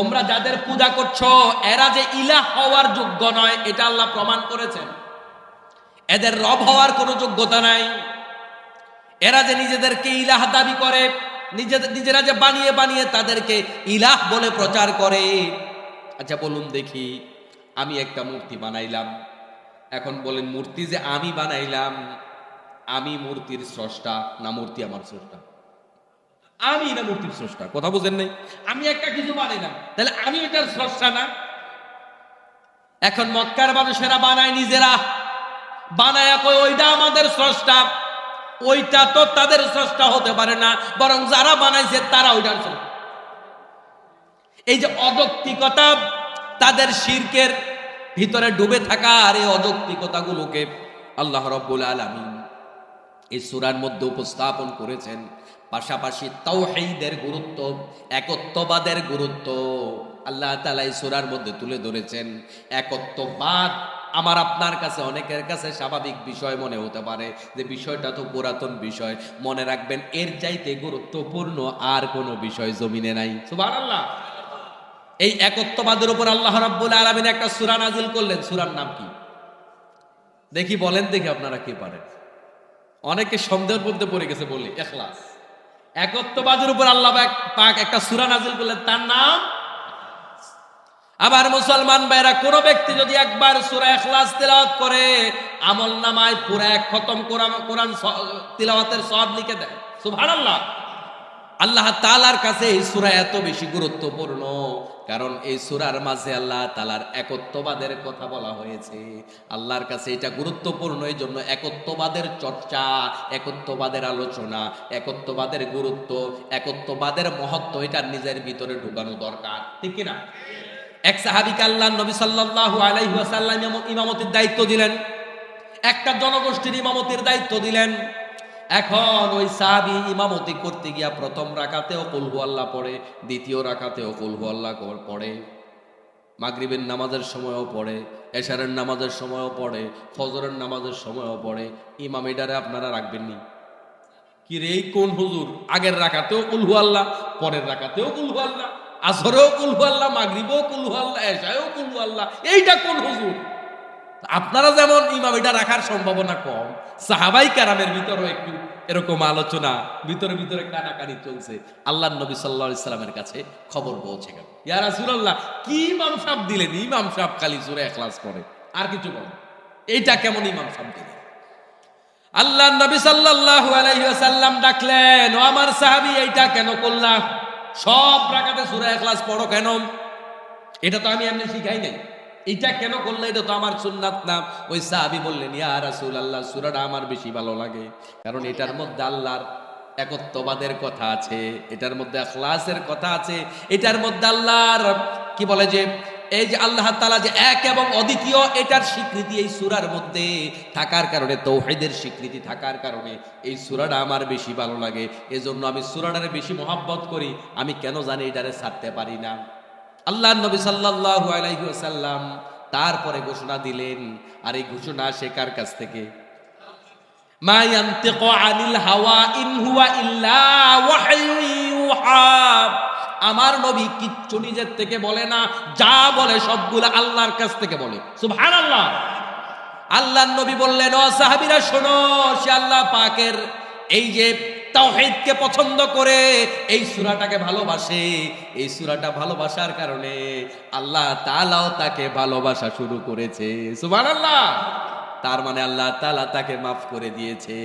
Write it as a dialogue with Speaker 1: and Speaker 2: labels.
Speaker 1: তোমরা যাদের পূজা করছ, এরা যে ইলাহ হওয়ার যোগ্য নয়, এটা আল্লাহ প্রমাণ করেছেন। এদের রব হওয়ার কোনো যোগ্যতা নাই। এরা যে নিজেদেরকে ইলাহ দাবি করে, নিজেদের, নিজেরা যে বানিয়ে বানিয়ে তাদেরকে ইলাহ বলে প্রচার করে। আচ্ছা বলুন দেখি, আমি একটা মূর্তি বানাইলাম। এখন বলেন, মূর্তি যে আমি বানাইলাম, আমি মূর্তির স্রষ্টা না মূর্তি আমার স্রষ্টা? আমি না মূর্তির স্রষ্টা, কথা বুঝেন নাই? আমি একটা কিছু বানাই না তাহলে আমি এটার স্রষ্টা না? এখন মক্কার মানুষেরা বানায় নিজেরা। বানায় কই ওইটা আমাদের স্রষ্টা। ওইটা তো তাদের স্রষ্টা হতে পারে না, বরং যারা বানাইছে তারা ওইটার এই যে অযৌক্তিকতা, তাদের শিরকের ভিতরে ডুবে থাকা আর এই অযৌক্তিকতাগুলোকে আল্লাহ রব্বুল আলামিন এই সুরার মধ্যে উপস্থাপন করেছেন। পাশাপাশি তাওহীদের গুরুত্ব, একত্ববাদের গুরুত্ব আল্লাহ তালা এই সুরার মধ্যে তুলে ধরেছেন। একত্ববাদ আমার আপনার কাছে, অনেকের কাছে স্বাভাবিক বিষয় মনে হতে পারে যে বিষয়টা তো পুরাতন বিষয়। মনে রাখবেন, এর চাইতে গুরুত্বপূর্ণ আর কোনো বিষয় জমিনে নাই। সুবহানাল্লাহ। এই একত্ববাদের উপর আল্লাহ রাব্বুল আলামিন একটা সুরা নাজিল করলেন। সুরার নাম কি? দেখি, বলেন দেখি আপনারা কি পারেন। অনেকে সন্দেহের মধ্যে পড়ে গেছে বলি, এখলাস। একত্ববাদের উপর আল্লাহ পাক- একটা সুরা নাজিল করলেন, তার নাম আবার মুসলমান ভাইরা কোন ব্যক্তি যদি একবার সুরা এখলাস তেলাওয়াত করে, আমল নামায় পুরা এক খতম কোরআন তিলাওয়াতের সব লিখে দেয়। সুবহানাল্লাহ। আল্লাহ তালার কাছে এই সূরা এত বেশি গুরুত্বপূর্ণ, কারণ এই সূরার মাঝে আল্লাহ তালার একত্ববাদের কথা বলা হয়েছে। আল্লাহর কাছে এটা গুরুত্বপূর্ণ এই জন্য একত্ববাদের চর্চা, একত্ববাদের আলোচনা, একত্ববাদের গুরুত্ব, একত্ববাদের মহত্ব, এটা নিজের ভিতরে ঢুকানো দরকার, ঠিক কিনা? এক সাহাবিকে আল্লাহ নবী সাল্লাল্লাহু আলাইহি ওয়াসাল্লাম ইমামতির দায়িত্ব দিলেন। একটা জনগোষ্ঠীর ইমামতির দায়িত্ব দিলেন। এখন ওই সাহাবি ইমামতি করতে গিয়া প্রথম রাকাতেও কুলহু আল্লাহ পড়ে, দ্বিতীয় রাকাতেও কুলহু আল্লাহ পড়ে। মাগরিবের নামাজের সময়ও পড়ে, এশারের নামাজের সময়ও পড়ে, ফজরের নামাজের সময়ও পড়ে। ইমাম এটারে আপনারা রাখবেননি কি রে কোন হুজুর? আগের রাখাতেও কুলহু আল্লাহ, পরের রাখাতেও কুলহু আল্লাহ, আসরেও কুলহু আল্লাহ, মাগরিবেও কুলহু আল্লাহ এশায়ও কুলহু আল্লাহ। এইটা কোন হুজুর? আপনারা যেমন ইমাম, এটা রাখার সম্ভাবনা কম। সাহাবাই কারামের ভিতরেও একটু এরকম আলোচনা, ভিতরে ভিতরে কানাকানি চলছে। আল্লাহ নবী সাল্লাহ ইসলামের কাছে খবর পৌঁছে গেল। ইয়া রাসূলুল্লাহ, কি ইমাম সাহেব দিলেন? ইমাম সাহেব খালি জোরে এখলাস করে। আর কিছু বলেন। এইটা কেমন ইমাম সাহেব দিলেন? আল্লাহ নবী ওয়াসাল্লাম ডাকলেন, ও আমার সাহাবি, এইটা কেন করলা? সব রাকাতে সূরা ইখলাস পড়ো কেন? এটা তো আমি এমনি শিখাই নাই। এটা কেন করলে? এটা তো আমার সুন্নাত না। ওই সাহাবী বললেন, ইয়া রাসূলুল্লাহ, সূরাটা আমার বেশি ভালো লাগে। কারণ এটার মধ্যে আল্লাহর একত্ববাদের কথা আছে, এটার মধ্যে আখলাসের কথা আছে, এটার মধ্যে আল্লাহর, কি বলে যে, এই যে আল্লাহ তাআলা যে এক এবং অদ্বিতীয়, এটার স্বীকৃতি এই সূরার মধ্যে থাকার কারণে, তৌহিদের স্বীকৃতি থাকার কারণে এই সূরাটা আমার বেশি ভালো লাগে। এজন্য আমি সূরাটারে বেশি মহাব্বত করি। আমি কেন জানি এটারে ছাড়তে পারি না। আল্লাহ নবী সাল্লাল্লাহু আলাইহি ওয়াসাল্লাম তারপরে ঘোষণা দিলেন, আর এই ঘোষণা আসে কার কাছ থেকে? হাওয়া আমার নবী কিচ্ছু নিজের থেকে বলে না, যা বলে সবগুলো আল্লাহর কাছ থেকে বলে। সুবহানাল্লাহ। আল্লাহ নবী বললেন, ও সাহাবীরা শোনো, সে আল্লাহ পাকের এই যে তাওহীদকে পছন্দ করে এই সূরাটাকে ভালোবাসে, এই সূরাটা ভালোবাসার কারণে আল্লাহ তাআলাও তাকে ভালোবাসা শুরু করেছে। সুবহানাল্লাহ! তার মানে আল্লাহ তাআলা তাকে মাফ করে দিয়েছে।